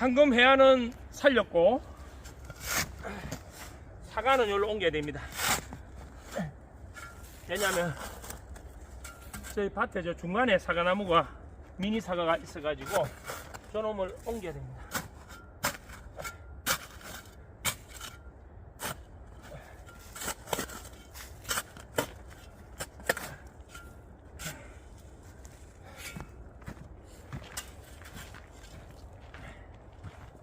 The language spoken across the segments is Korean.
황금 회화는 살렸고 사과는 여기로 옮겨야 됩니다. 왜냐면 저희 밭에 저 중간에 사과나무가 미니 사과가 있어가지고 저놈을 옮겨야 됩니다.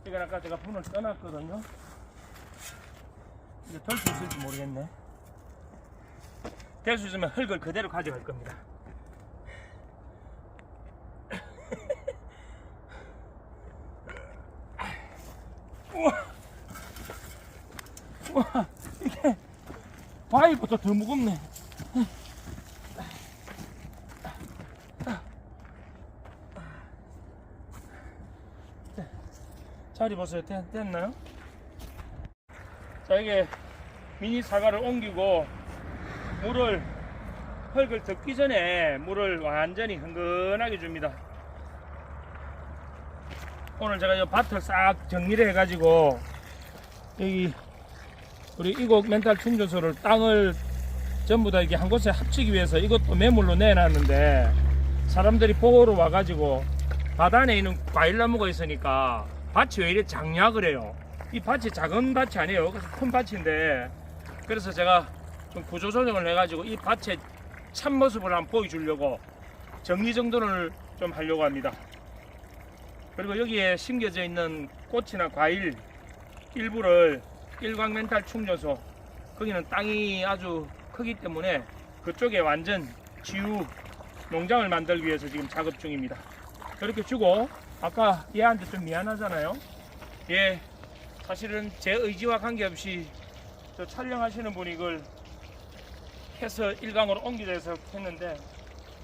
이건 아까 제가 분을 떠났거든요. 이제 덜수 있을지 모르겠네. 될 수 있으면 흙을 그대로 가져갈 겁니다. 우와, 우와, 이게 바위보다 더 무겁네. 자리 보세요. 됐, 됐나요? 자, 이게 미니 사과를 옮기고 물을 흙을 덮기 전에 물을 완전히 흥건하게 줍니다. 오늘 제가 이 밭을 싹 정리를 해가지고 여기 우리 이곡 멘탈 충전소를 땅을 전부 다 이렇게 한 곳에 합치기 위해서 이것도 매물로 내놨는데 사람들이 보러 와가지고 바다에 있는 과일나무가 있으니까 밭이 왜 이래 작냐 그래요. 이 밭이 작은 밭이 아니에요. 큰 밭인데 그래서 제가 좀 구조 조정을 해가지고 이 밭의 참모습을 한번 보여주려고 정리정돈을 좀 하려고 합니다. 그리고 여기에 심겨져 있는 꽃이나 과일 일부를 일광 멘탈 충전소 거기는 땅이 아주 크기 때문에 그쪽에 완전 지우 농장을 만들기 위해서 지금 작업 중입니다. 그렇게 주고 아까 얘한테 좀 미안하잖아요. 얘 사실은 제 의지와 관계없이 저 촬영하시는 분이 이걸 해서 일강으로 옮기자 해서 했는데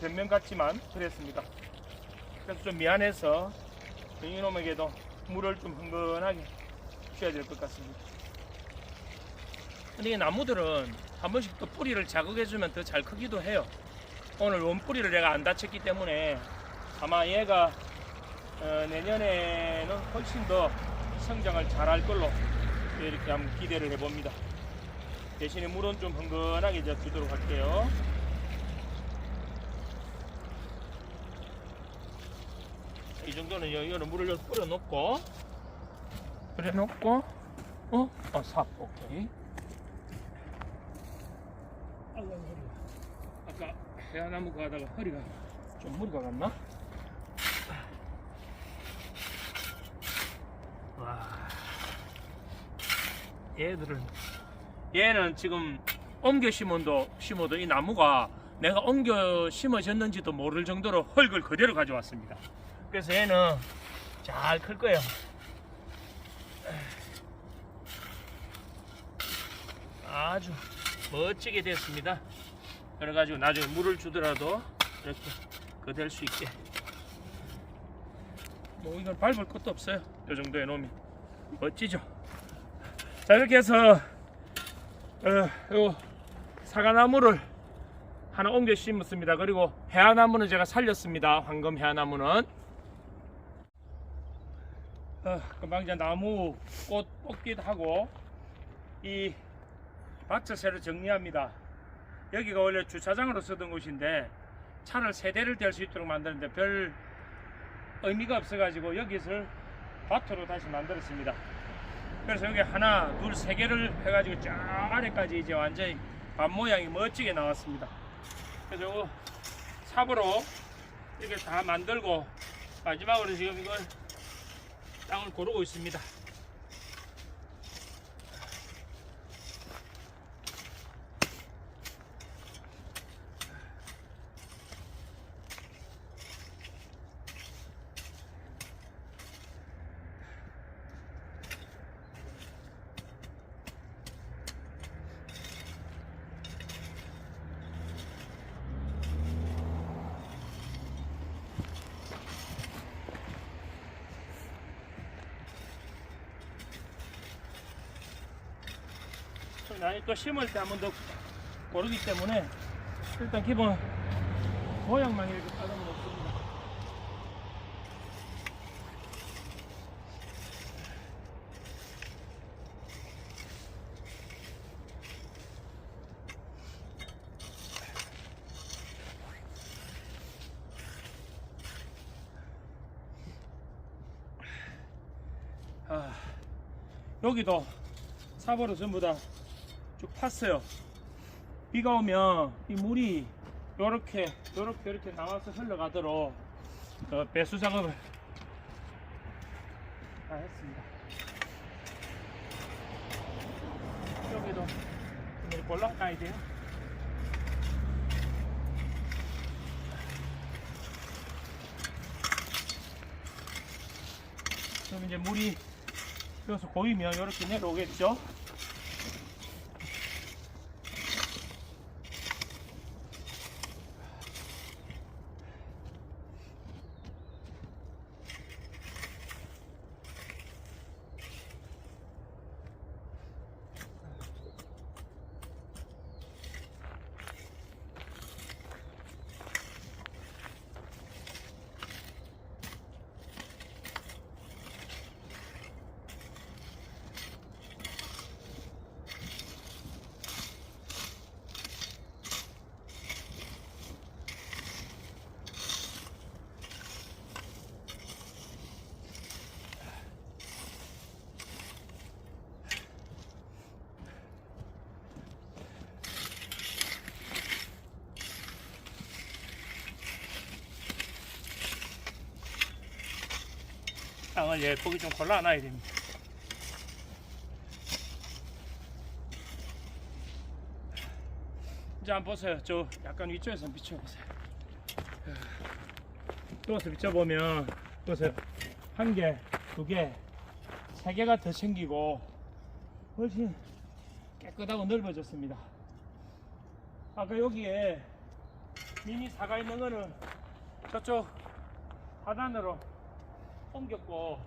변명 같지만 그랬습니다. 그래서 좀 미안해서 이놈에게도 물을 좀 흥건하게 줘야 될 것 같습니다. 근데 이 나무들은 한 번씩 또 뿌리를 자극해주면 더 잘 크기도 해요. 오늘 원 뿌리를 내가 안 다쳤기 때문에 아마 얘가 어, 내년에는 훨씬 더 성장을 잘할 걸로 이렇게 한번 기대를 해봅니다. 대신에 물은 좀 흥건하게 이제 주도록 할게요. 이 정도는 여기는 물을 좀 뿌려 놓고 뿌려 놓고 어? 어, 삽 오케이. 아까 해안나무 가다가 허리가 좀 무리가 갔나? 얘들은 얘는 지금 옮겨 심어도 심어도 이 나무가 내가 옮겨 심어졌는지도 모를 정도로 흙을 그대로 가져왔습니다. 그래서 얘는 잘 클 거예요. 아주 멋지게 됐습니다. 그래가지고 나중에 물을 주더라도 이렇게 그댈 수 있게. 뭐 이건 밟을 것도 없어요. 이 정도의 놈이 멋지죠. 자 이렇게 해서 어, 요 사과나무를 하나 옮겨 심었습니다. 그리고 해안나무는 제가 살렸습니다. 황금 해안나무는 어, 금방 이제 나무 꽃 뽑기도 하고 이 밭을 새로 정리합니다. 여기가 원래 주차장으로 쓰던 곳인데 차를 세 대를 댈 수 있도록 만드는데 별 의미가 없어 가지고 여기서 밭으로 다시 만들었습니다. 그래서 여기 하나, 둘, 세 개를 해가지고 쫙 아래까지 이제 완전히 밭 모양이 멋지게 나왔습니다. 그래서 요거 삽으로 이렇게 다 만들고 마지막으로 지금 이걸 땅을 고르고 있습니다. 나이또 심을 때 한 번더 고르기 때문에 일단 기본 모양만 이렇게 따르면 없습니다. 아, 여기도 사보로 전부 다 쭉 팠어요. 비가 오면 이 물이 요렇게 요렇게 이렇게 나와서 흘러가도록 어, 배수 작업을 다 했습니다. 여기도 좀 올라가야 돼요. 그럼 이제 물이 여기서 고이면 이렇게 내려오겠죠? 땅을 예쁘게 좀 골라놔야 됩니다. 이제 한번 보세요. 저 약간 위쪽에서 비춰보세요. 여기서 비춰보면 보세요. 한 개, 두 개, 세 개가 더 생기고 훨씬 깨끗하고 넓어졌습니다. 아까 여기에 미니 사가 있는 거는 저쪽 하단으로 옮겼고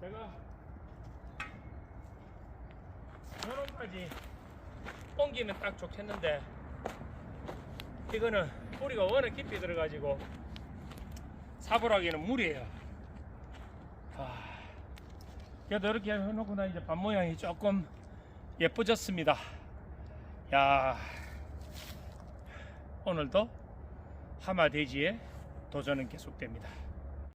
제가 여론까지 옮기면 딱 좋겠는데 이거는 뿌리가 워낙 깊이 들어가지고 사보라기는 물이에요. 아, 그래도 이렇게 해놓고 나 이제 밭 모양이 조금 예뻐졌습니다. 야 오늘도 하마돼지의 도전은 계속됩니다